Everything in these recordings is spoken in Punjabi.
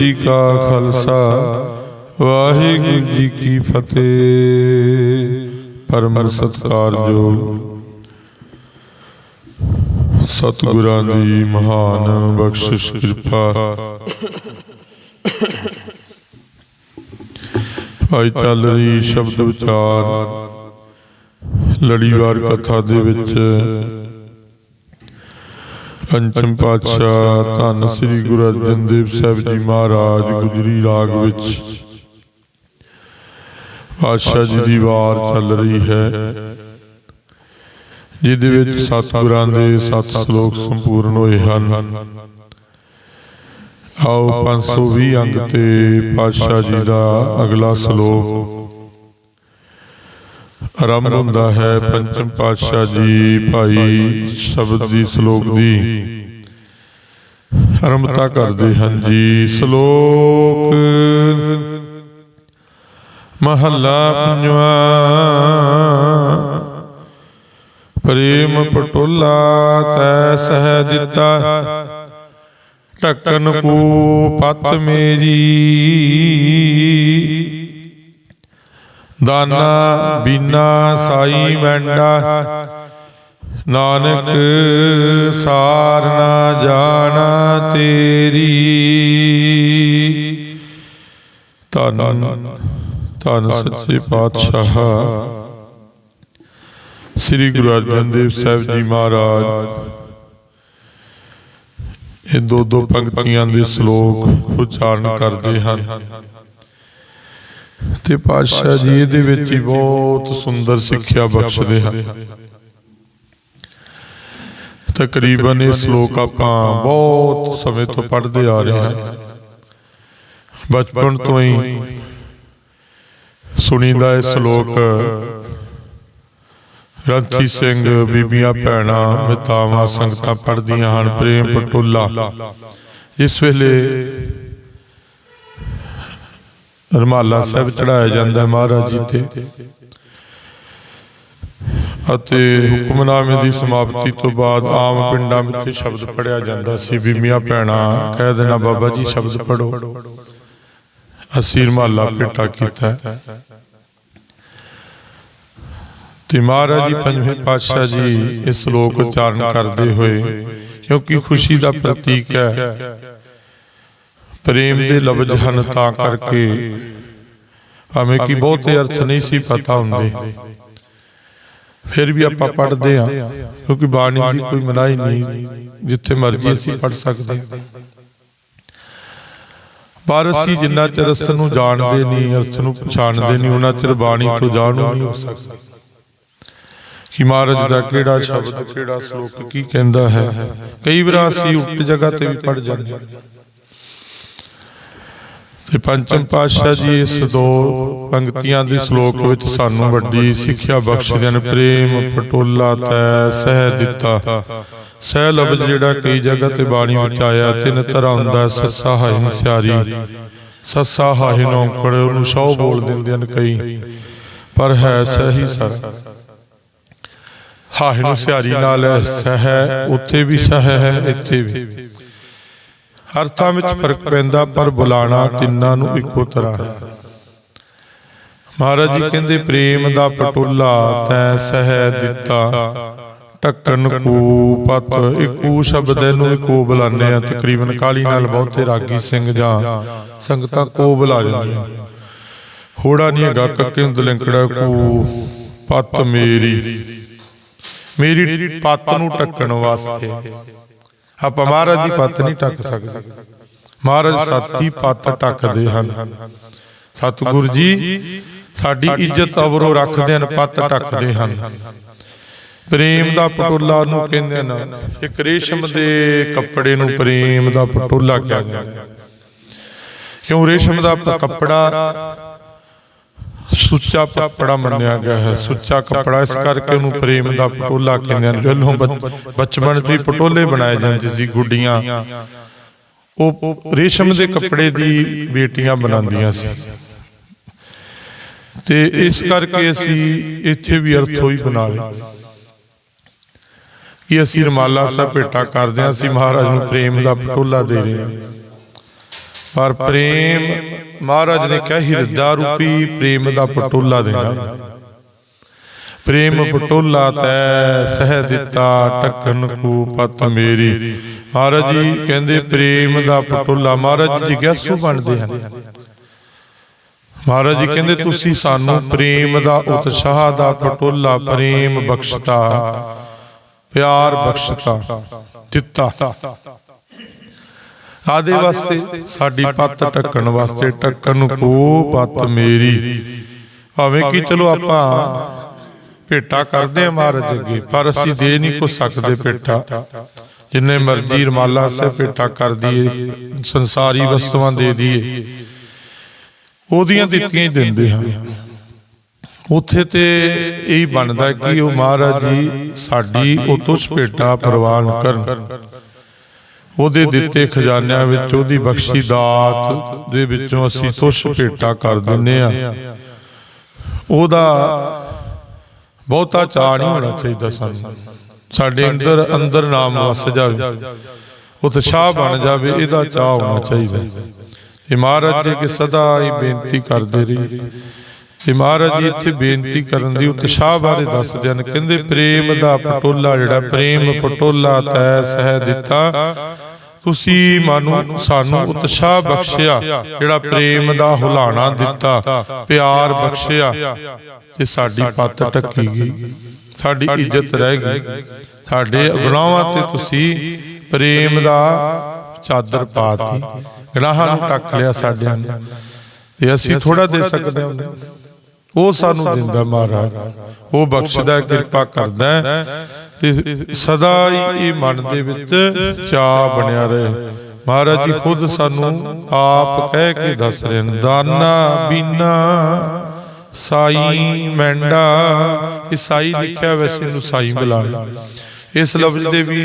ਜੀ ਕਾ ਖਾਲਸਾ, ਵਾਹਿਗੁਰੂ ਜੀ ਕੀ ਫਤਿਹ। ਪਰਮ ਸਤਕਾਰਯੋਗ ਸਤਿਗੁਰਾਂ ਦੀ ਮਹਾਨ ਬਖਸ਼ਿਸ਼ ਕਿਰਪਾ। ਅੱਜ ਚੱਲ ਰਹੀ ਸ਼ਬਦ ਵਿਚਾਰ, ਲੜੀਵਾਰ ਕਥਾ ਦੇ ਵਿੱਚ ਪੰਚਮ ਪਾਤਸ਼ਾਹ ਧੰਨ ਸ੍ਰੀ ਗੁਰੂ ਅਰਜਨ ਦੇਵ ਸਾਹਿਬ ਜੀ ਮਹਾਰਾਜ ਗੁਜਰੀ ਰਾਗ ਵਿੱਚ। ਪਾਤਸ਼ਾਹ ਜੀ ਦੀ ਵਾਰ ਚੱਲ ਰਹੀ ਹੈ। ਜਿਹਦੇ ਵਿੱਚ ਸਤਿਗੁਰਾਂ ਦੇ ਸੱਤ ਸ਼ਲੋਕ ਸੰਪੂਰਨ ਹੋਏ ਹਨ। ਆਓ 520 ਅੰਗ ਤੇ ਪਾਤਸ਼ਾਹ ਜੀ ਦਾ ਅਗਲਾ ਸ਼ਲੋਕ। ਆਰੰਭ ਹੁੰਦਾ ਹੈ ਪੰਚਮ ਪਾਤਸ਼ਾਹ ਜੀ ਭਾਈ ਸ਼ਬਦ ਦੀ ਸ਼ਲੋਕ ਦੀ। ਆਰੰਭਤਾ ਕਰਦੇ ਹਨ ਜੀ। ਸ਼ਲੋਕ। ਮਹੱਲਾ ਪੰਜਵਾ। ਪ੍ਰੇਮ ਪਟੋਲਾ ਤੈ ਸਹਿ ਦਿੱਤਾ। ਢੱਕਨ ਕੋ ਪਤ ਮੇਰੀ। ਦਾਨਾ ਬੀਨਾ ਸਾਈ ਵੰਡਾ। ਨਾਨਕ ਸਾਰ ਨਾ ਜਾਣਾ ਤੇਰੀ। ਧੰਨ ਧੰਨ ਸੱਚੇ ਪਾਤਸ਼ਾਹ। ਸ੍ਰੀ ਗੁਰੂ ਅਰਜਨ ਦੇਵ ਸਾਹਿਬ ਜੀ ਮਹਾਰਾਜ। ਇਹ ਦੋ ਦੋ ਪੰਕਤੀਆਂ ਦੇ ਸ਼ਲੋਕ ਉਚਾਰਨ ਕਰਦੇ ਹਨ। ਤੇ ਪਾਤਸ਼ਾਹ ਜੀ ਇਹਦੇ ਵਿੱਚ ਹੀ ਬਹੁਤ ਸੁੰਦਰ ਸਿੱਖਿਆ ਬਖਸ਼ਦੇ ਹਨ। ਤਕਰੀਬਨ ਇਹ ਸ਼ਲੋਕ ਆਪਾਂ ਬਹੁਤ ਸਮੇਂ ਤੋਂ ਪੜ੍ਹਦੇ ਆ ਰਹੇ ਹਾਂ। ਬਚਪਨ ਤੋਂ ਹੀ ਸੁਣੀਦਾ ਇਹ ਸ਼ਲੋਕ ਰੰਥੀ ਸਿੰਘ ਬੀਬੀਆਂ ਭੈਣਾਂ ਮਿਤਾਵਾਂ ਸੰਗਤਾਂ ਪੜ੍ਹਦੀਆਂ ਹਨ ਪ੍ਰੇਮ ਪਟੋਲਾ। ਇਸ ਵੇਲੇ ਰਮਾਲਾ ਸਾਹਿਬ ਚੜਾਇਆ ਜਾਂਦਾ ਹੈ ਮਹਾਰਾਜ ਜੀ ਤੇ। ਅਤੇ ਹੁਕਮਨਾਮੇ ਦੀ ਸਮਾਪਤੀ ਤੋਂ ਬਾਅਦ ਆਮ ਪਿੰਡਾਂ ਵਿੱਚ ਸ਼ਬਦ ਪੜਿਆ ਜਾਂਦਾ ਸੀ ਬੀਬੀਆਂ ਭੈਣਾਂ, ਕਹਿ ਦੇਣਾ ਬਾਬਾ ਜੀ ਸ਼ਬਦ ਪੜੋ ਅਸੀਂ ਰਮਾਲਾ ਭੇਟਾ ਕੀਤਾ ਤੇ ਮਹਾਰਾਜ ਜੀ, ਪੰਜਵੇਂ ਪਾਤਸ਼ਾਹ ਜੀ ਇਸ ਸ਼ਲੋਕ ਉਚਾਰਨ ਕਰਦੇ ਹੋਏ, ਕਿਉਂਕਿ ਖੁਸ਼ੀ ਦਾ ਪ੍ਰਤੀਕ ਹੈ ਪ੍ਰੇਮ ਦੇ ਲਫ਼ਜ਼ ਹਨ ਤਾਂ ਕਰਕੇ। ਭਾਵੇਂ ਕਿ ਬਹੁਤੇ ਅਰਥ ਨਹੀਂ ਸੀ ਪਤਾ ਹੁੰਦੇ। ਫਿਰ ਵੀ ਆਪਾਂ ਪੜ੍ਹਦੇ ਹਾਂ ਕਿਉਂਕਿ ਬਾਣੀ ਦੀ ਕੋਈ ਮਨਾਹੀ ਨਹੀਂ ਜਿੱਥੇ ਮਰਜ਼ੀ ਅਸੀਂ ਪੜ੍ਹ ਸਕਦੇ ਹਾਂ। ਜਿੰਨਾ ਚਿਰ ਅਰਥ ਨੂੰ ਜਾਣਦੇ ਨਹੀਂ ਅਰਥ ਨੂੰ ਪਛਾਣਦੇ ਨਹੀਂ ਉਹਨਾਂ ਚਿਰ ਬਾਣੀ ਤੋਂ ਜਾਣੂ ਨਹੀਂ ਹੋ ਸਕਦੇ। ਕਿ ਮਹਾਰਾਜ ਦਾ ਕਿਹੜਾ ਸ਼ਬਦ ਕਿਹੜਾ ਸ਼ਲੋਕ ਕੀ ਕਹਿੰਦਾ ਹੈ? ਕਈ ਵਾਰ ਅਸੀਂ ਉਲਟ ਜਗ੍ਹਾ ਤੇ ਵੀ ਪੜ ਜਾਂਦੇ ਹਾਂ। ਤੇ ਪੰਚਮ ਪਾਤਸ਼ਾਹ ਜੀ ਇਸ ਦੋ ਪੰਕਤੀਆਂ ਦੇ ਸ਼ਲੋਕ ਵਿੱਚ ਸਾਨੂੰ ਵੱਡੀ ਸਿੱਖਿਆ ਬਖਸ਼ਦੇ ਨੇ ਪ੍ਰੇਮ, ਪਟੋਲਾ, ਤੈ, ਸਹਿ ਦਿੱਤਾ। ਸਹਿ ਲਫ਼ਜ਼ ਜਿਹੜਾ ਕਈ ਜਗ੍ਹਾ ਤੇ ਬਾਣੀ ਵਿੱਚ ਆਇਆ, ਤਿੰਨ ਤਰ੍ਹਾਂ ਹੁੰਦਾ, ਸੱਸਾ ਹਾਇ ਸਿਆਰੀ। ਸੱਸਾ ਹਾਇ ਨੌਕੜ ਉਹਨੂੰ ਸੌ ਬੋਲ ਦਿੰਦੇ ਹਨ ਕਈ। ਪਰ ਹੈ ਸਹੀ ਸਰ। ਹਾਹੇ ਸਿਆਰੀ ਨਾਲ ਸਹਿ, ਉੱਥੇ ਵੀ ਸਹਿ ਹੈ, ਇੱਥੇ ਵੀ। ਅਰਥਾਂ ਵਿੱਚ ਫ਼ਰਕ ਪੈਂਦਾ, ਪਰ ਬੁਲਾਣਾ ਤਿੰਨਾਂ ਨੂੰ ਇੱਕੋ ਤਰ੍ਹਾਂ ਹੈ। ਮਹਾਰਾਜ ਜੀ ਕਹਿੰਦੇ, ਪ੍ਰੇਮ ਦਾ ਪਟੋਲਾ ਤੈ ਸਹਿ ਦਿੱਤਾ, ਢੱਕਣ ਕੂ ਪਤ, ਇੱਕੋ ਸ਼ਬਦ ਨੂੰ ਇੱਕੋ ਬੁਲਾਉਂਦੇ ਆ ਤਕਰੀਬਨ ਕਾਲੀ ਨਾਲ ਬਹੁਤੇ ਰਾਗੀ ਸਿੰਘ ਜਾਂ ਸੰਗਤਾਂ ਕੋ ਬੁਲਾ ਜਾਂਦੀਆਂ ਹੋੜਾ ਨਹੀਂ ਹੈਗਾ, ਕੱਕੇ ਨੂੰ ਦਲਿੰਕੜਾ ਪਤ ਮੇਰੀ ਮੇਰੀ ਪੱਤ ਨੂੰ ਟੱਕਣ ਵਾਸਤੇ। ਆਪਾਂ ਮਹਾਰਾਜ ਦੀ ਪੱਤ ਨਹੀਂ ਟੱਕ ਸਕਦੇ। ਮਹਾਰਾਜ ਸਾਤੀ ਪੱਤ ਟੱਕਦੇ ਹਨ। ਸਤਿਗੁਰ ਜੀ ਸਾਡੀ ਇੱਜ਼ਤ ਅਵਰੋ ਰੱਖਦੇ ਹਨ ਪੱਤ ਟੱਕਦੇ ਹਨ। ਪ੍ਰੇਮ ਦਾ ਪਟੋਲਾ ਨੂੰ ਕਹਿੰਦੇ ਨੇ ਇੱਕ ਰੇਸ਼ਮ ਦੇ ਕੱਪੜੇ ਨੂੰ ਪ੍ਰੇਮ ਦਾ ਪਟੋਲਾ ਕਿਹਾ ਜਾਂਦਾ। ਕਿਉਂ ਰੇਸ਼ਮ ਦਾ ਕੱਪੜਾ ਸੁੱਚਾ ਕੱਪੜਾ ਮੰਨਿਆ ਗਿਆ ਹੈ। ਸੁੱਚਾ ਕੱਪੜਾ ਇਸ ਕਰਕੇ ਉਹਨੂੰ ਪ੍ਰੇਮ ਦਾ ਪਟੋਲਾ ਕਹਿੰਦੇ ਨੇ ਜਦੋਂ ਬਚਪਨ 'ਚ ਵੀ ਪਟੋਲੇ ਬਣਾਏ ਜਾਂਦੇ ਸੀ ਗੁੱਡੀਆਂ। ਉਹ ਰੇਸ਼ਮ ਦੇ ਕੱਪੜੇ ਦੀ ਬੇਟੀਆਂ ਬਣਾਉਂਦੀਆਂ ਸੀ। ਤੇ ਇਸ ਕਰਕੇ ਅਸੀਂ ਇੱਥੇ ਵੀ ਅਰਥ ਹੀ ਬਣਾ ਲਏ। ਕਿ ਅਸੀਂ ਰਮਾਲਾ ਸਾਹਿਬ ਭੇਟਾ ਕਰਦੇ ਹਾਂ। ਅਸੀਂ ਮਹਾਰਾਜ ਨੂੰ ਪ੍ਰੇਮ ਦਾ ਪਟੋਲਾ ਦੇ ਰਹੇ ਹਾਂ। ਪਰ ਪ੍ਰੇਮ ਮਹਾਰਾਜ ਨੇ ਕਿਹਾ ਹਿਰਦਾ ਰੂਪੀ ਪ੍ਰੇਮ ਦਾ ਪਟੋਲਾ ਦੇਣਾ। ਪ੍ਰੇਮ ਪਟੋਲਾ ਤੈ ਸਹਿ ਦਿੱਤਾ ਟੱਕਨ ਕੂ ਪਤ ਮੇਰੀ। ਮਹਾਰਾਜ ਜੀ ਕਹਿੰਦੇ, ਪ੍ਰੇਮ ਦਾ ਪਟੋਲਾ ਮਹਾਰਾਜ ਜੀ ਜਿਗਿਆਸੂ ਬਣਦੇ ਹਨ। ਮਹਾਰਾਜ ਜੀ ਕਹਿੰਦੇ, ਤੁਸੀਂ ਸਾਨੂੰ ਪ੍ਰੇਮ ਦਾ ਉਤਸ਼ਾਹ ਦਾ ਪਟੋਲਾ, ਪ੍ਰੇਮ ਬਖਸ਼ਤਾ, ਪਿਆਰ ਬਖਸ਼ਤਾ, ਦਿੱਤਾ। ਆਦੇ ਵਾਸਤੇ ਸਾਡੀ ਪੱਤ ਟੱਕਣ ਵਾਸਤੇ ਟੱਕਣ ਕੋ ਪੱਤ ਮੇਰੀ। ਭਾਵੇਂ ਕਿ ਚਲੋ ਆਪਾਂ ਭੇਟਾ ਕਰਦੇ ਆ ਮਹਾਰਾਜ ਅੱਗੇ ਪਰ ਅਸੀਂ ਦੇ ਨਹੀਂ ਕੋ ਸਕਦੇ ਭੇਟਾ। ਜਿੰਨੇ ਮਰਜ਼ੀ ਰਮਾਲਾ ਸਾਹਿਬ ਭੇਟਾ ਕਰ ਦਈਏ ਸੰਸਾਰੀ ਵਸਤੂਆਂ ਦੇ ਦਈਏ। ਉਹਦੀਆਂ ਦਿੱਤੀਆਂ ਹੀ ਦਿੰਦੇ ਹਾਂ। ਉੱਥੇ ਤੇ ਇਹੀ ਬਣਦਾ ਕਿ ਉਹ ਮਹਾਰਾਜ ਜੀ ਸਾਡੀ ਉਹ ਤੁਛ ਭੇਟਾ ਪ੍ਰਵਾਨ ਕਰਨ। ਉਹਦੇ ਦਿੱਤੇ ਖਜ਼ਾਨਿਆਂ ਵਿੱਚ ਉਹਦੀ ਬਖਸ਼ੀ ਦਾਤ ਦੇ ਵਿੱਚੋਂ ਅਸੀਂ ਤੁਛ ਭੇਟਾ ਕਰ ਦਿੰਨੇ ਆ। ਉਹਦਾ ਬਹੁਤਾ ਚਾਅ ਨਹੀਂ ਹੋਣਾ ਚਾਹੀਦਾ ਸਾਨੂੰ। ਸਾਡੇ ਅੰਦਰ ਅੰਦਰ ਨਾਮ ਵਸ ਜਾਵੇ। ਉਤਸ਼ਾਹ ਬਣ ਜਾਵੇ, ਇਹਦਾ ਚਾਅ ਹੋਣਾ ਚਾਹੀਦਾ। ਇਹ ਮਹਾਰਾਜ ਜੀ ਕਿ ਸਦਾ ਹੀ ਬੇਨਤੀ ਕਰਦੇ ਰਹੀ ਤੇ ਮਹਾਰਾਜ ਜੀ, ਇੱਥੇ ਬੇਨਤੀ ਕਰਨ ਦੀ ਉਤਸ਼ਾਹ ਬਾਰੇ ਦੱਸਦੇ ਹਨ ਕਹਿੰਦੇ, ਪ੍ਰੇਮ ਦਾ ਪਟੋਲਾ ਜਿਹੜਾ, ਪ੍ਰੇਮ ਪਟੋਲਾ ਤੈ ਸਹਿ ਦਿੱਤਾ। ਤੁਸੀਂ ਮਾਨੂੰ, ਸਾਨੂੰ ਉਤਸ਼ਾਹ ਬਖਸ਼ਿਆ, ਜਿਹੜਾ ਪ੍ਰੇਮ ਦਾ ਹੁਲਾਣਾ ਦਿੱਤਾ, ਪਿਆਰ ਬਖਸ਼ਿਆ, ਤੇ ਸਾਡੀ ਪੱਤ ਟੱਕੀ ਗਈ। ਸਾਡੀ ਇੱਜ਼ਤ ਰਹਿ ਗਈ। ਸਾਡੇ ਗੁਨਾਹਾਂ ਤੇ ਤੁਸੀਂ ਪ੍ਰੇਮ ਦਾ ਚਾਦਰ ਪਾਤੀ। ਗੁਨਾਹਾਂ ਨੂੰ ਢੱਕ ਲਿਆ ਸਾਡਿਆਂ ਨੇ। ਤੇ ਅਸੀਂ ਥੋੜਾ ਦੇ ਸਕਦੇ ਹਾਂ। ਉਹ ਸਾਨੂੰ ਦਿੰਦਾ ਮਹਾਰਾਜ। ਉਹ ਬਖਸ਼ਦਾ ਹੈ, ਕਿਰਪਾ ਕਰਦਾ ਹੈ ਤੇ ਸਦਾ ਹੀ ਇਹ ਮਨ ਦੇ ਵਿੱਚ ਚਾਹ ਬਣਿਆ ਰਹੇ। ਮਹਾਰਾਜ ਜੀ ਖੁਦ ਸਾਨੂੰ ਆਪ ਕਹਿ ਕੇ ਦੱਸ ਰਹੇ ਨੇ ਦਾਨਾ ਬੀਨਾ ਸਾਈ ਮੈਂਡਾ ਇਹ ਸਾਈ ਲਿਖਿਆ ਵੈਸੇ ਨੂੰ ਸਾਈ ਬੁਲਾਣਾ ਇਸ ਲਫ਼ਜ਼ ਦੇ ਵੀ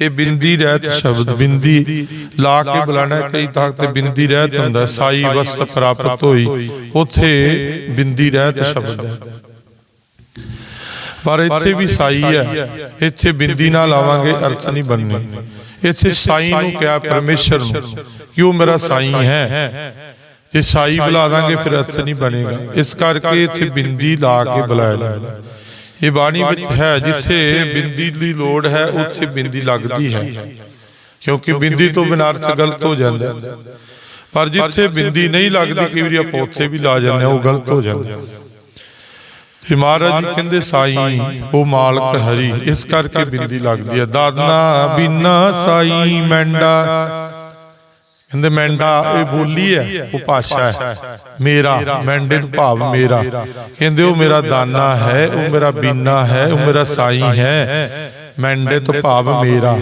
ਇਹ ਬਿੰਦੀ ਰਹਿਤ ਸ਼ਬਦ ਬਿੰਦੀ ਲਾ ਕੇ ਬੁਲਾਣਾ ਕਈ ਤਾਂ ਤੇ ਬਿੰਦੀ ਰਹਿਤ ਹੁੰਦਾ ਸਾਈ ਵਸਤ ਪ੍ਰਾਪਤ ਹੋਈ। ਉਥੇ ਬਿੰਦੀ ਰਹਿਤ ਸ਼ਬਦ ਹੈ। ਪਰ ਇੱਥੇ ਵੀ ਸਾਈ ਹੈ। ਇੱਥੇ ਬਿੰਦੀ ਨਾਲ ਲਾਵਾਂਗੇ ਅਰਥ ਨਹੀਂ ਬਣਨੇ। ਇੱਥੇ ਸਾਈ ਨੂੰ ਕਿਹਾ ਪਰਮੇਸ਼ਰ ਨੂੰ ਕਿ ਉਹ ਮੇਰਾ ਸਾਈ ਹੈ? ਜੇ ਸਾਈ ਬੁਲਾ ਦਾਂਗੇ ਫਿਰ ਅਰਥ ਨਹੀਂ ਬਣੇਗਾ। ਇਸ ਕਰਕੇ ਇੱਥੇ ਬਿੰਦੀ ਲਾ ਕੇ ਬੁਲਾਇਆ ਜਾਂਦਾ ਇਹ ਬਾਣੀ ਵਿੱਚ ਹੈ ਜਿੱਥੇ ਬਿੰਦੀ ਦੀ ਲੋੜ ਹੈ ਉੱਥੇ ਬਿੰਦੀ ਲੱਗਦੀ ਹੈ। ਕਿਉਂਕਿ ਬਿੰਦੀ ਤੋਂ ਬਿਨਾਂ ਅਰਥ ਗਲਤ ਹੋ ਜਾਂਦਾ। ਪਰ ਜਿੱਥੇ ਬਿੰਦੀ ਨਹੀਂ ਲੱਗਦੀ ਕਈ ਵਾਰੀ ਆਪਾਂ ਉੱਥੇ ਵੀ ਲਾ ਜਾਂਦੇ ਉਹ ਗਲਤ ਹੋ ਜਾਂਦਾ। ਤੇ ਮਹਾਰਾਜ ਜੀ ਕਹਿੰਦੇ ਸਾਈ ਉਹ ਮਾਲਕ ਹਰੀ ਇਸ ਕਰਕੇ ਬਿੰਦੀ ਲੱਗਦੀ ਹੈ। ਦਾਦਨਾ ਬਿਨਾ ਸਾਈ ਮੈਂਡਾ ਕਹਿੰਦੇ ਮੈਂਡਾ, ਇਹ ਬੋਲੀ ਹੈ, ਉਹ ਭਾਸ਼ਾ ਹੈ। ਮੇਰਾ ਮੈਂਡੇ ਨੂੰ ਭਾਵ ਮੇਰਾ। ਕਹਿੰਦੇ ਉਹ ਮੇਰਾ ਦਾਨਾ ਹੈ, ਉਹ ਮੇਰਾ ਬੀਨਾ ਹੈ, ਉਹ ਮੇਰਾ ਸਾਈ ਹੈ। ਮੈਂਡੇ ਤੋਂ ਭਾਵ ਮੇਰਾ।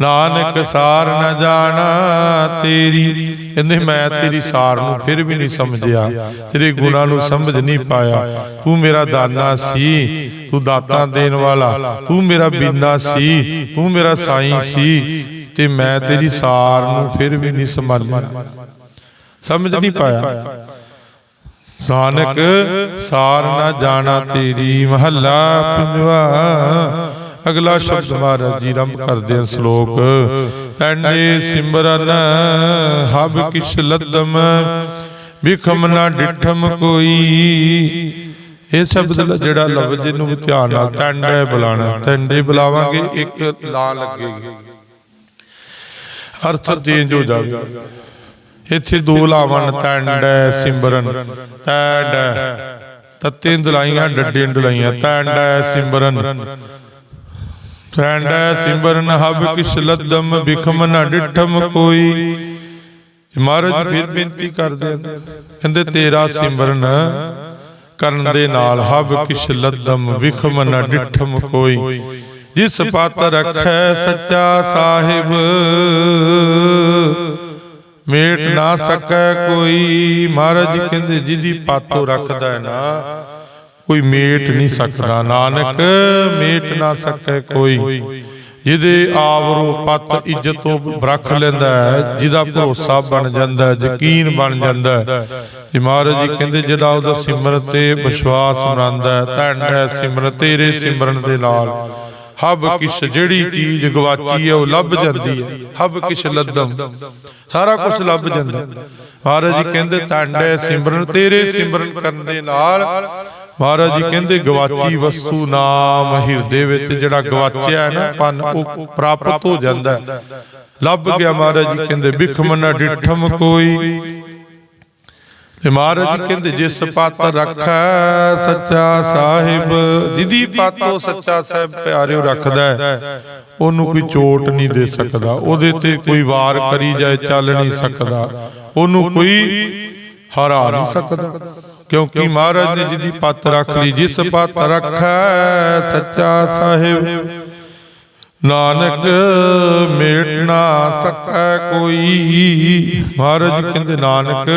ਨਾਨਕ ਸਾਰ ਨ ਜਾਣਾ ਤੇਰੀ। ਕਹਿੰਦੇ ਮੈਂ ਤੇਰੀ ਸਾਰ ਨੂੰ ਫਿਰ ਵੀ ਨਹੀਂ ਸਮਝਿਆ। ਤੇਰੇ ਗੁਣਾਂ ਨੂੰ ਸਮਝ ਨਹੀਂ ਪਾਇਆ। ਤੂੰ ਮੇਰਾ ਦਾਨਾ ਸੀ, ਤੂੰ ਦਾਤਾਂ ਦੇਣ ਵਾਲਾ। ਤੂੰ ਮੇਰਾ ਬੀਨਾ ਸੀ, ਤੂੰ ਮੇਰਾ ਸਾਈ ਸੀ। ਤੇ ਮੈਂ ਤੇਰੀ ਸਾਰ ਨੂੰ ਫਿਰ ਵੀ ਨਹੀਂ ਸੰਭਾਲਿਆ। ਸਮਝ ਨਹੀਂ ਪਾਇਆ। ਸਾਨਕ ਸਾਰ ਨਾ ਜਾਣਾ ਤੇਰੀ ਮਹੱਲਾ ਪੰਜਵਾ ਅਗਲਾ ਸ਼ਬਦ ਮਹਾਰਾਜ ਜੀ ਰੰਭ ਕਰਦੇ ਹਨ ਸ਼ਲੋਕ। ਤੰਡੇ ਸਿਮਰਨ ਹਬ ਕਿਛ ਲੱਦਮ ਵਿਖਮ ਨਾ ਡਿਠਮ ਕੋਈ। ਇਹ ਸ਼ਬਦ ਜਿਹੜਾ ਲਫ਼ਜ਼ ਵੀ ਧਿਆਨ ਨਾਲ ਤੰਡੇ ਬੁਲਾਣਾ ਤੰਡੇ ਬੁਲਾਵਾਂਗੇ ਇੱਕ ਲਾ ਲੱਗੇਗੀ। ਅਰਥ ਚੇਂਜ ਹੋ ਜਾਵੇ ਇੱਥੇ ਦੋ ਲਾਵਾਂ ਤੰਡ ਸਿਮਰਨ। ਤੰਡ ਤੱਤੇ ਦਲਾਈਆਂ ਡੱਡੇ ਦਲਾਈਆਂ ਤੰਡ ਸਿਮਰਨ। ਤੰਡ ਸਿਮਰਨ। ਹਬ ਕਿਛ ਲੱਦਮ ਬਿਖਮ ਨਾ ਡਿਠਮ ਕੋਈ। ਮਹਾਰਾਜ ਫਿਰ ਬੇਨਤੀ ਕਰਦੇ ਹਨ। ਕਹਿੰਦੇ ਤੇਰਾ ਸਿਮਰਨ ਕਰਨ ਦੇ ਨਾਲ ਹਬ ਕਿਛ ਲੱਦਮ ਵਿਖਮ ਨ ਡਿਠਮ ਕੋਈ। ਜਿਸ ਪਤ ਰਖੈ ਸੱਚਾ ਸਾਹਿਬ। ਮੇਟ ਨਾ ਸਕੈ ਕੋਈ ਮਹਾਰਾਜ ਕਹਿੰਦੇ ਜਿਹਦੀ ਪਾਤੋ ਰੱਖਦਾ ਹੈ ਨਾ ਕੋਈ ਮੇਟ ਨਹੀਂ ਸਕਦਾ। ਨਾਨਕ ਮੇਟ ਨਾ ਸਕੈ ਕੋਈ। ਜਿਹਦੇ ਆਵਰੋ ਪਤ ਇੱਜ਼ਤੋਂ ਰੱਖ ਲੈਂਦਾ ਹੈ ਜਿਹਦਾ ਭਰੋਸਾ ਬਣ ਜਾਂਦਾ ਹੈ ਯਕੀਨ ਬਣ ਜਾਂਦਾ ਹੈ। ਜੀ ਮਹਾਰਾਜ ਜੀ ਕਹਿੰਦੇ ਜਿਹਦਾ ਉਹਦਾ ਸਿਮਰਨ ਤੇ ਵਿਸ਼ਵਾਸ ਬਣਾਉਂਦਾ ਹੈ ਧੰਨ ਹੈ ਸਿਮਰਨ ਤੇਰੇ ਸਿਮਰਨ ਦੇ ਨਾਲ। ਹਬ ਕਿਛ ਜਿਹੜੀ ਚੀਜ਼ ਗਵਾਚੀ ਹੈ, ਉਹ ਲੱਭ ਜਾਂਦੀ ਹੈ। ਹਬ ਕਿਛ ਲੱਦਮ। ਸਾਰਾ ਕੁਝ ਲੱਭ ਜਾਂਦਾ। ਮਹਾਰਾਜ ਜੀ ਕਹਿੰਦੇ ਧੰਨ ਸਿਮਰਨ, ਤੇਰੇ ਸਿਮਰਨ ਕਰਨ ਦੇ ਨਾਲ ਮਹਾਰਾਜ ਜੀ ਕਹਿੰਦੇ, ਗਵਾਚੀ ਵਸਤੂ ਨਾਮ ਹਿਰਦੇ ਵਿੱਚ ਜਿਹੜਾ ਗਵਾਚਿਆ ਹੈ ਨਾ ਪਨ, ਉਹ ਪ੍ਰਾਪਤ ਹੋ ਜਾਂਦਾ। ਲੱਭ ਗਿਆ ਮਹਾਰਾਜ ਜੀ ਕਹਿੰਦੇ, ਬਿਖਮ ਡਿਠਮ ਕੋਈ ਤੇ ਮਹਾਰਾਜ ਕਹਿੰਦੇ, ਜਿਸ ਪਤ ਰੱਖੈ ਸੱਚਾ ਸਾਹਿਬ ਜਿਹਦੀ ਪਤੋ ਸੱਚਾ ਸਾਹਿਬ ਪਿਆਰਿਓ ਰੱਖਦਾ ਉਹਨੂੰ ਕੋਈ ਚੋਟ ਨਹੀਂ ਦੇ ਸਕਦਾ, ਉਹਦੇ ਤੇ ਕੋਈ ਵਾਰ ਕਰੀ ਜਾਏ, ਚੱਲ ਨਹੀਂ ਸਕਦਾ, ਉਹਨੂੰ ਕੋਈ ਹਰਾ ਨਹੀਂ ਸਕਦਾ। ਕਿਉਂਕਿ ਮਹਾਰਾਜ ਨੇ ਜਿਹਦੀ ਪੱਤ ਰੱਖ ਲਈ, ਜਿਸ ਪੱਤ ਰੱਖੈ ਸੱਚਾ ਸਾਹਿਬ, ਨਾਨਕ ਮੇਟ ਨਾ ਸਕੈ ਕੋਈ। ਮਹਾਰਾਜ ਕਹਿੰਦੇ, ਨਾਨਕ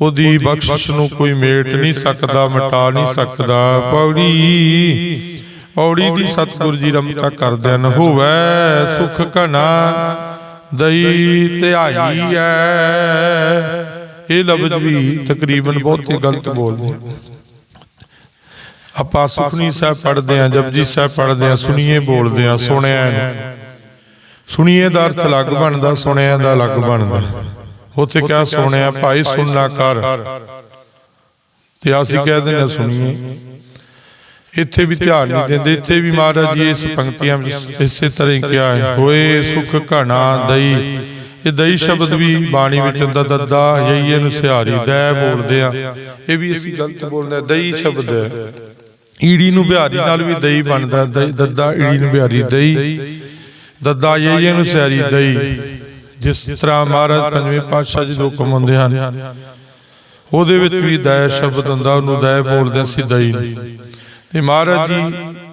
ਉਹਦੀ ਬਖਸ਼ਿਸ਼ ਨੂੰ ਕੋਈ ਮੇਟ ਨਹੀਂ ਸਕਦਾ, ਮਿਟਾ ਨਹੀਂ ਸਕਦਾ। ਪੌੜੀ ਪੌੜੀ ਦੀ ਸਤਿਗੁਰ ਜੀ ਰਮਤਾ ਕਰਦਿਆਂ ਨ ਹੋਵੇ ਸੁਖ ਘਣਾ, ਦਈ ਧਿਆਈ ਐ। ਇਹ ਲਫ਼ਜ਼ ਵੀ ਤਕਰੀਬਨ ਬਹੁਤੇ ਗਲਤ ਬੋਲਦੇ ਆ। ਆਪਾਂ ਸੁਖਨੀ ਸਾਹਿਬ ਪੜ੍ਹਦੇ ਆ ਜਪਜੀ ਸਾਹਿਬ ਪੜ੍ਹਦੇ ਆ ਸੁਣੀਏ ਬੋਲਦੇ ਆ ਸੁਣਿਆ ਸੁਣੀਏ ਦਾ ਅਰਥ ਅਲੱਗ ਬਣਦਾ, ਸੁਣਿਆ ਦਾ ਅਲੱਗ ਬਣਦਾ। ਉੱਥੇ ਕਿਹਾ ਸੁਣਿਆ? ਭਾਈ ਸੁਣਨਾ ਕਰ। ਤੇ ਅਸੀਂ ਕਹਿ ਦਿੰਦੇ ਹਾਂ ਸੁਣੀਏ। ਇੱਥੇ ਵੀ ਧਿਆਨ ਨਹੀਂ ਦਿੰਦੇ। ਇੱਥੇ ਵੀ ਮਹਾਰਾਜ ਜੀ ਇਸ ਪੰਕਤੀਆਂ ਵਿੱਚ ਇਸੇ ਤਰ੍ਹਾਂ ਹੀ ਕਿਹਾ ਹੈ। ਹੋਏ ਸੁਖ ਘਣਾ ਦਈ। ਇਹ ਦਈ ਸ਼ਬਦ ਵੀ ਬਾਣੀ ਵਿੱਚ ਹੁੰਦਾ ਦੱਦਾ ਯਈਏ ਨੂੰ ਸਿਹਾਰੀ ਦੈ ਬੋਲਦੇ ਆ। ਇਹ ਵੀ ਅਸੀਂ ਗਲਤ ਬੋਲਦੇ ਆ। ਦਈ ਸ਼ਬਦ ਹੈ। ਈੜੀ ਨੂੰ ਬਿਹਾਰੀ ਨਾਲ ਵੀ ਦਈ ਬਣਦਾ ਦੱਦਾ ਈੜੀ ਨੂੰ ਬਿਹਾਰੀ ਦਈ। ਦੱਦਾ ਯਈਏ ਨੂੰ ਸਿਹਾਰੀ ਦਈ। ਜਿਸ ਤਰ੍ਹਾਂ ਮਹਾਰਾਜ ਪੰਜਵੇਂ ਪਾਤਸ਼ਾਹ ਜੀ ਦੋ ਹੁਕਮ ਹੁੰਦੇ ਹਨ, ਉਹਦੇ ਵਿੱਚ ਵੀ ਦਇਆ ਸ਼ਬਦ ਹੁੰਦਾ, ਉਹਨੂੰ ਦਇਆ ਬੋਲਦੇ ਸੀ ਦਈ ਤੇ ਮਹਾਰਾਜ ਜੀ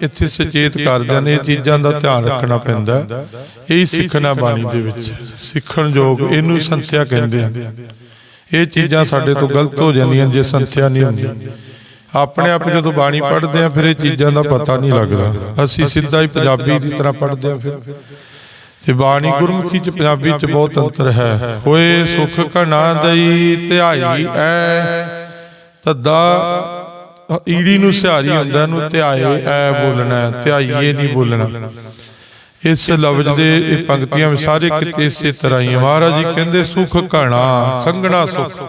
ਇੱਥੇ ਸੁਚੇਤ ਕਰਦੇ ਨੇ, ਇਹ ਚੀਜ਼ਾਂ ਦਾ ਧਿਆਨ ਰੱਖਣਾ ਪੈਂਦਾ, ਇਹ ਸਿੱਖਣਾ ਬਾਣੀ ਦੇ ਵਿੱਚ। ਸਿੱਖਣ ਯੋਗ ਇਹਨੂੰ ਸੰਥਿਆ ਕਹਿੰਦੇ ਆ। ਇਹ ਚੀਜ਼ਾਂ ਸਾਡੇ ਤੋਂ ਗਲਤ ਹੋ ਜਾਂਦੀਆਂ ਜੇ ਸੰਥਿਆ ਨਹੀਂ ਹੁੰਦੀ। ਆਪਣੇ ਆਪ ਜਦੋਂ ਬਾਣੀ ਪੜ੍ਹਦੇ ਆ, ਫਿਰ ਇਹ ਚੀਜ਼ਾਂ ਦਾ ਪਤਾ ਨਹੀਂ ਲੱਗਦਾ। ਅਸੀਂ ਸਿੱਧਾ ਹੀ ਪੰਜਾਬੀ ਦੀ ਤਰ੍ਹਾਂ ਪੜ੍ਹਦੇ ਆ ਫਿਰ। ਤੇ ਬਾਣੀ ਗੁਰਮੁਖੀ ਚ ਪੰਜਾਬੀ ਚ ਬਹੁਤ ਅੰਤਰ ਹੈ। ਹੋਏ ਸੁਖ ਘਣਾ ਦਈ ਧਿਆਈ ਐ। ਤੱਦਾ ਈੜੀ ਨੂੰ ਸਿਹਾਰੀ ਹੁੰਦਾ ਇਹਨੂੰ ਧਿਆਏ ਐ ਬੋਲਣਾ ਧਿਆਈਏ ਨਹੀਂ ਬੋਲਣਾ। ਇਸ ਲਫ਼ਜ਼ ਦੇ ਇਹ ਪੰਕਤੀਆਂ ਵਿੱਚ ਸਾਰੇ ਕਿਤੇ ਇਸੇ ਤਰ੍ਹਾਂ ਹੈ। ਮਹਾਰਾਜ ਜੀ ਕਹਿੰਦੇ ਸੁਖ ਘਣਾ ਸੰਗਣਾ ਸੁਖ।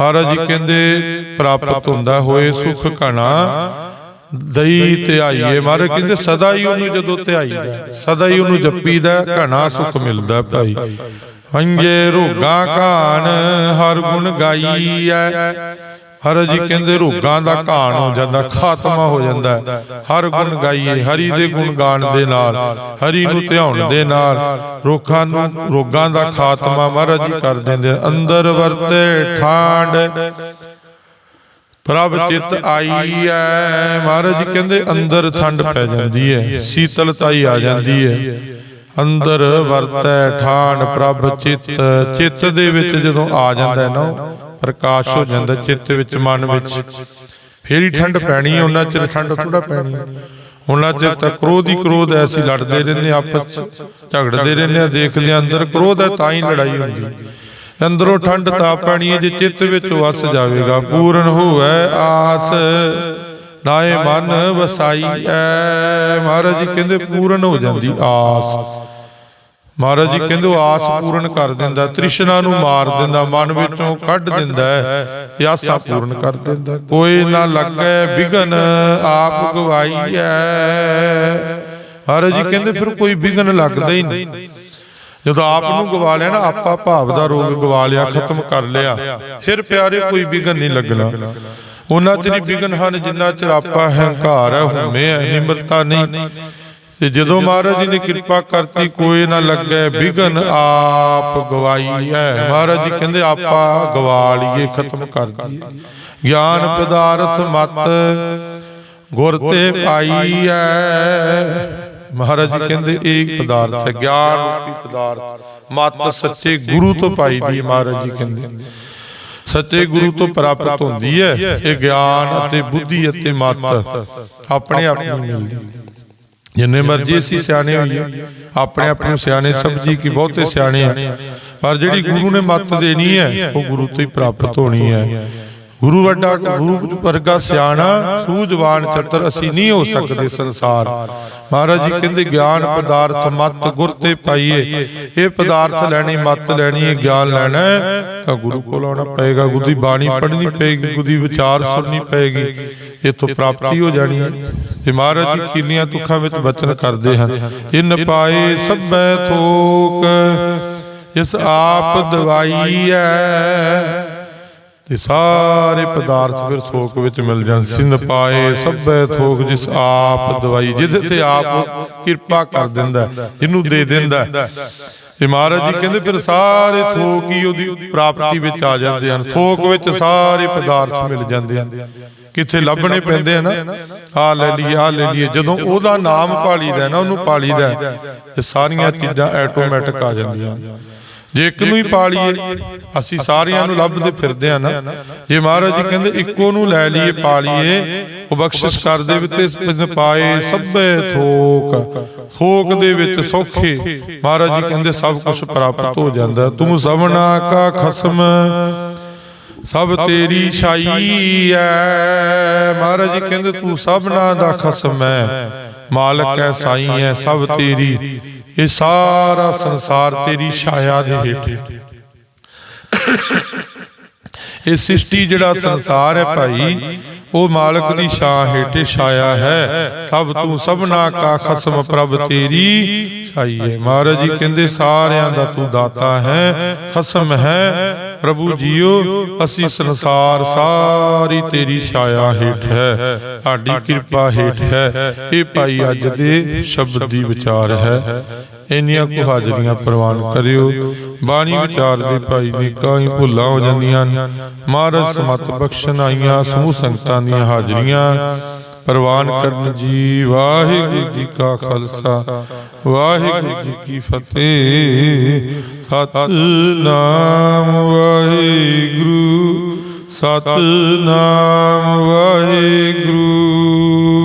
ਮਹਾਰਾਜ ਜੀ ਕਹਿੰਦੇ ਪ੍ਰਾਪਤ ਹੁੰਦਾ ਹੋਏ ਸੁਖ ਘਣਾ ਦਈ ਧਿਆਈਏ ਮਹਾਰਾਜ ਕਹਿੰਦੇ ਸਦਾ ਹੀ ਉਹਨੂੰ ਜਦੋਂ ਧਿਆਈਦਾ ਸਦਾ ਹੀ ਉਹਨੂੰ ਜਪੀਦਾ, ਘਣਾ ਸੁਖ ਮਿਲਦਾ ਭਾਈ। ਹੰਗੇ ਰੋਗਾ ਕਾਨ ਹਰ ਗੁਣ ਗਾਈਐ। ਹਰ ਜੀ ਕਹਿੰਦੇ ਰੋਗਾਂ ਦਾ ਘਾਣ ਹੋ ਜਾਂਦਾ, ਖਾਤਮਾ ਹੋ ਜਾਂਦਾ। ਹਰ ਗੁਣ ਗਾਈਏ, ਹਰੀ ਦੇ ਗੁਣ ਗਾਣ ਦੇ ਨਾਲ, ਹਰੀ ਨੂੰ ਧਿਆਉਣ ਦੇ ਨਾਲ। ਰੋਗਾਂ ਨੂੰ, ਰੋਗਾਂ ਦਾ ਖਾਤਮਾ ਮਹਾਰਾਜ ਜੀ ਕਰ ਦਿੰਦੇ ਅੰਦਰ ਵਰਤੇ ਠਾਂਡ ਪ੍ਰਭ ਚਿਤ ਆਈ ਐ ਮਹਾਰਾਜ ਕਹਿੰਦੇ ਅੰਦਰ ਠੰਡ ਪੈ ਜਾਂਦੀ ਹੈ। ਸੀਤਲਤਾਈ ਆ ਜਾਂਦੀ ਹੈ। ਅੰਦਰ ਵਰਤੈ ਠਾਣ ਪ੍ਰਭ ਚਿਤ। ਚਿੱਤ ਦੇ ਵਿੱਚ ਜਦੋਂ ਆ ਜਾਂਦਾ ਨਾ ਪ੍ਰਕਾਸ਼ ਹੋ ਜਾਂਦਾ ਚਿੱਤ ਵਿੱਚ ਮਨ ਵਿੱਚ। ਫੇਰ ਹੀ ਠੰਡ ਪੈਣੀ ਉਹਨਾਂ ਚਿਰ ਠੰਡ ਥੋੜਾ ਪੈਣੀ ਉਹਨਾਂ ਚਿਰ ਤਾਂ ਕ੍ਰੋਧ ਹੀ ਕ੍ਰੋਧ ਐ ਅਸੀਂ ਲੜਦੇ ਰਹਿੰਦੇ ਆਪਸ ਚ ਝਗੜਦੇ ਰਹਿੰਦੇ ਹਾਂ ਦੇਖਦੇ ਅੰਦਰ ਕ੍ਰੋਧ ਹੈ ਤਾਂ ਹੀ ਲੜਾਈ ਹੁੰਦੀ ਅੰਦਰੋਂ ਠੰਡ ਤਾਂ ਪੈਣੀ ਹੈ, ਜੇ ਚਿੱਤ ਵਿੱਚ ਵਸ ਜਾਵੇਗਾ, ਪੂਰਨ ਹੋਵੇ ਆਸ। ਨਾਏ ਮਨ ਵਸਾਈ ਐ ਮਹਾਰਾਜ ਜੀ ਕਹਿੰਦੇ ਪੂਰਨ ਹੋ ਜਾਂਦੀ ਆਸ। ਮਹਾਰਾਜ ਜੀ ਕਹਿੰਦੇ ਆਸ ਪੂਰਨ ਕਰ ਦਿੰਦਾ, ਤ੍ਰਿਸ਼ਨਾ ਨੂੰ ਮਾਰ ਦਿੰਦਾ, ਮਨ ਵਿੱਚੋਂ ਕੱਢ ਦਿੰਦਾ ਆਸਾ ਪੂਰਨ ਕਰ ਦਿੰਦਾ ਕੋਈ ਨਾ ਲੱਗੈ ਵਿਗਨ ਆਪ ਗਵਾਈ ਗਵਾਈਐ ਮਹਾਰਾਜ ਜੀ ਕਹਿੰਦੇ ਫਿਰ ਕੋਈ ਵਿਗਨ ਲੱਗਦਾ ਹੀ ਨਹੀਂ। ਜਦੋਂ ਆਪ ਨੂੰ ਗਵਾ ਲਿਆ ਨਾ ਆਪਾ ਭਾਵ ਦਾ ਰੋਗ ਗਵਾ ਲਿਆ ਖਤਮ ਕਰ ਲਿਆ। ਫਿਰ ਪਿਆਰੇ ਕੋਈ ਵਿਗਨ ਨਹੀਂ ਲੱਗਣਾ। ਉਹਨਾਂ ਨਹੀਂ ਵਿਗਨ ਹਨ ਜਿੰਨਾ ਚਿਰ ਆਪਾ ਹੰਕਾਰ ਹੈ ਹਉਮੈ ਹੈ ਨਿਮਰਤਾ ਨਹੀਂ। ਤੇ ਜਦੋਂ ਮਹਾਰਾਜ ਜੀ ਨੇ ਕਿਰਪਾ ਕਰਤੀ ਕੋਈ ਨਾ ਲੱਗੇ ਵਿਗਨ ਆਪ ਗਵਾਈ ਹੈ। ਮਹਾਰਾਜ ਜੀ ਕਹਿੰਦੇ ਆਪਾ ਗਵਾ ਲਈਏ ਖਤਮ ਕਰ ਦਈਏ। ਗਿਆਨ ਪਦਾਰਥ ਮਤ ਗੁਰ ਤੇ ਪਾਈ ਐ ਮਹਾਰਾਜ ਜੀ ਕਹਿੰਦੇ ਇਹ ਪਦਾਰਥ ਹੈ ਗਿਆਨ ਰੂਪੀ ਪਦਾਰਥ। ਮਤ ਸੱਚੇ ਗੁਰੂ ਤੋਂ ਪਾਈ ਦੀ ਮਹਾਰਾਜ ਜੀ ਕਹਿੰਦੇ। ਸੱਚੇ ਗੁਰੂ ਤੋਂ ਪ੍ਰਾਪਤ ਹੁੰਦੀ ਹੈ ਇਹ ਗਿਆਨ ਅਤੇ ਬੁੱਧੀ ਅਤੇ ਮਤ ਆਪਣੇ ਆਪ ਨੂੰ ਮਿਲਦੀ। ਜਿੰਨੇ ਮਰਜ਼ੀ ਅਸੀਂ ਸਿਆਣੇ ਹੋਈਏ ਆਪਣੇ ਆਪ ਨੂੰ ਸਿਆਣੇ ਸਮਝੀ ਕਿ ਬਹੁਤੇ ਸਿਆਣੇ ਆ। ਪਰ ਜਿਹੜੀ ਗੁਰੂ ਨੇ ਮੱਤ ਦੇਣੀ ਹੈ ਉਹ ਗੁਰੂ ਤੋਂ ਹੀ ਪ੍ਰਾਪਤ ਹੋਣੀ ਹੈ। ਗੁਰੂ ਵੱਡਾ ਗੁਰੂ ਵਰਗਾ ਸਿਆਣਾ, ਸੂਝਵਾਨ ਚਤਰ ਅਸੀਂ ਨਹੀਂ ਹੋ ਸਕਦੇ ਸੰਸਾਰ। ਮਹਾਰਾਜ ਜੀ ਕਹਿੰਦੇ, ਗਿਆਨ ਪਦਾਰਥ ਮਤ ਗੁਰ ਤੇ ਪਾਈਏ। ਇਹ ਪਦਾਰਥ ਲੈਣੀ, ਮਤ ਲੈਣੀ ਹੈ ਗਿਆਨ ਲੈਣਾ ਤਾਂ ਗੁਰੂ ਕੋਲ ਆਉਣਾ ਪਏਗਾ, ਗੁਰੂ ਦੀ ਬਾਣੀ ਪੜ੍ਹਨੀ ਪਏਗੀ, ਗੁਰੂ ਦੀ ਵਿਚਾਰ ਸੁਣਨੀ ਪਏਗੀ। ਇਥੋਂ ਪ੍ਰਾਪਤੀ ਹੋ ਜਾਣੀ ਹੈ। ਤੇ ਮਹਾਰਾਜ ਜੀ ਕਿੰਨੀਆਂ ਦੁੱਖਾਂ ਵਿੱਚ ਬਚਨ ਕਰਦੇ ਹਨ। ਇਨ ਪਾਏ ਸਭੈ ਥੋਕ, ਇਸ ਆਪ ਦਵਾਈ ਹੈ। ਤੇ ਸਾਰੇ ਪਦਾਰਥ ਫਿਰ ਥੋਕ ਵਿੱਚ ਮਿਲ ਜਾਣ। ਸਿੰਨ ਪਾਏ ਸਭੈ ਥੋਕ ਜਿਸ ਆਪ ਦਵਾਈ ਜਿਹਦੇ ਤੇ ਆਪ ਕਿਰਪਾ ਕਰ ਦਿੰਦਾ ਜਿਹਨੂੰ ਦੇ ਦਿੰਦਾ। ਤੇ ਮਹਾਰਾਜ ਜੀ ਕਹਿੰਦੇ ਫਿਰ ਸਾਰੇ ਥੋਕ ਹੀ ਉਹਦੀ ਪ੍ਰਾਪਤੀ ਵਿੱਚ ਆ ਜਾਂਦੇ ਹਨ। ਥੋਕ ਵਿੱਚ ਸਾਰੇ ਪਦਾਰਥ ਮਿਲ ਜਾਂਦੇ ਹਨ। ਕਿੱਥੇ ਲੱਭਣੇ ਪੈਂਦੇ ਹਨ? ਆ ਲੈ ਲਈਏ ਆ ਲੈ ਲਈਏ। ਜਦੋਂ ਉਹਦਾ ਨਾਮ ਪਾਲੀਦਾ ਨਾ ਉਹਨੂੰ ਪਾਲੀਦਾ ਹੈ, ਤੇ ਸਾਰੀਆਂ ਚੀਜ਼ਾਂ ਆਟੋਮੈਟਿਕ ਆ ਜਾਂਦੀਆਂ ਜੇ ਇੱਕ ਨੂੰ ਹੀ ਪਾਲੀਏ ਅਸੀਂ ਸਾਰਿਆਂ ਨੂੰ ਲੱਭਦੇ ਫਿਰਦੇ ਆ ਨਾ। ਜੇ ਮਹਾਰਾਜ ਜੀ ਕਹਿੰਦੇ ਇੱਕੋ ਨੂੰ ਲੈ ਲਈਏ ਪਾਲੀਏ ਉਹ ਬਖਸ਼ਿਸ਼ ਕਰ ਤੇ ਇਸ ਪਾਏ ਸਭੇ ਥੋਕ। ਥੋਕ। ਦੇ ਵਿੱਚ ਸੌਖੇ। ਮਹਾਰਾਜ ਜੀ ਕਹਿੰਦੇ ਸਭ ਕੁਝ ਪ੍ਰਾਪਤ ਹੋ ਜਾਂਦਾ। ਤੂੰ ਸਭਨਾ ਕਾ ਖਸਮ। ਸਭ ਤੇਰੀ ਛਾਈ ਐ ਮਹਾਰਾਜ ਜੀ ਕਹਿੰਦੇ ਤੂੰ ਸਭਨਾ ਦਾ ਖਸਮ ਐ ਮਾਲਕ ਐ ਸਾਈ ਐ ਸਭ ਤੇਰੀ। ਇਹ ਸਾਰਾ ਸੰਸਾਰ ਤੇਰੀ ਛਾਇਆ ਦੇ ਹੇਠੇ ਇਹ ਸ੍ਰਿਸ਼ਟੀ ਜਿਹੜਾ ਸੰਸਾਰ ਹੈ ਭਾਈ, ਉਹ ਮਾਲਕ ਦੀ ਛਾਂ ਹੇਠੇ ਛਾਇਆ ਹੈ। ਸਭ ਤੂੰ ਸਭਨਾ ਕਾ ਖਸਮ ਪ੍ਰਭ ਤੇਰੀ ਛਾਈ ਹੈ। ਮਹਾਰਾਜ ਜੀ ਕਹਿੰਦੇ ਸਾਰਿਆਂ ਦਾ ਤੂੰ ਦਾਤਾ ਹੈ, ਖਸਮ ਹੈ। ਪ੍ਰਭੂ ਜੀਓ, ਅਸੀਂ ਸੰਸਾਰ ਸਾਰੀ ਤੇਰੀ ਛਾਇਆ ਹੇਠ ਹੈ। ਸਾਡੀ ਕਿਰਪਾ ਹੇਠ ਹੈ। ਇਹ ਭਾਈ ਅੱਜ ਦੇ ਸ਼ਬਦ ਦੀ ਵਿਚਾਰ ਹੈ। ਇੰਨੀਆਂ ਕੁ ਹਾਜ਼ਰੀਆਂ ਪ੍ਰਵਾਨ ਕਰਿਓ। ਬਾਣੀ ਵਿਚਾਰ ਦੇ ਭਾਈ ਨਿੱਕਾ ਹੀ ਭੁੱਲਾਂ ਹੋ ਜਾਂਦੀਆਂ ਹਨ। ਮਹਾਰਾਜ ਸਮਤ ਬਖਸ਼ਣ ਆਈਆਂ, ਸਮੂਹ ਸੰਗਤਾਂ ਦੀਆਂ ਹਾਜ਼ਰੀਆਂ। ਪ੍ਰਵਾਨ ਕਰਨ ਜੀ। ਵਾਹਿਗੁਰੂ ਜੀ ਕਾ ਖਾਲਸਾ। ਵਾਹਿਗੁਰੂ ਜੀ ਕੀ ਫਤਿਹ। ਸਤਨਾਮ ਵਾਹਿਗੁਰੂ। ਸਤਨਾਮ ਵਾਹਿਗੁਰੂ।